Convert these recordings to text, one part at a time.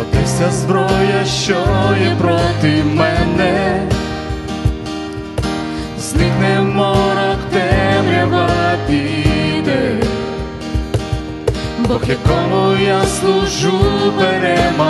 Отися зброя, що є проти мене, зникне морок, темрява піде, Бог, якому я служу, перемагає,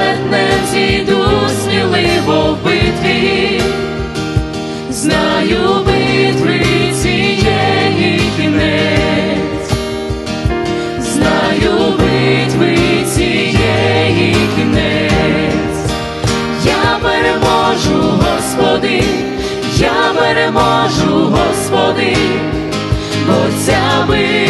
велетнем зійду сміливо в битві, знаю битви цієї кінець, знаю битви цієї кінець. Я переможу, Господи, я переможу, Господи, бо ця битва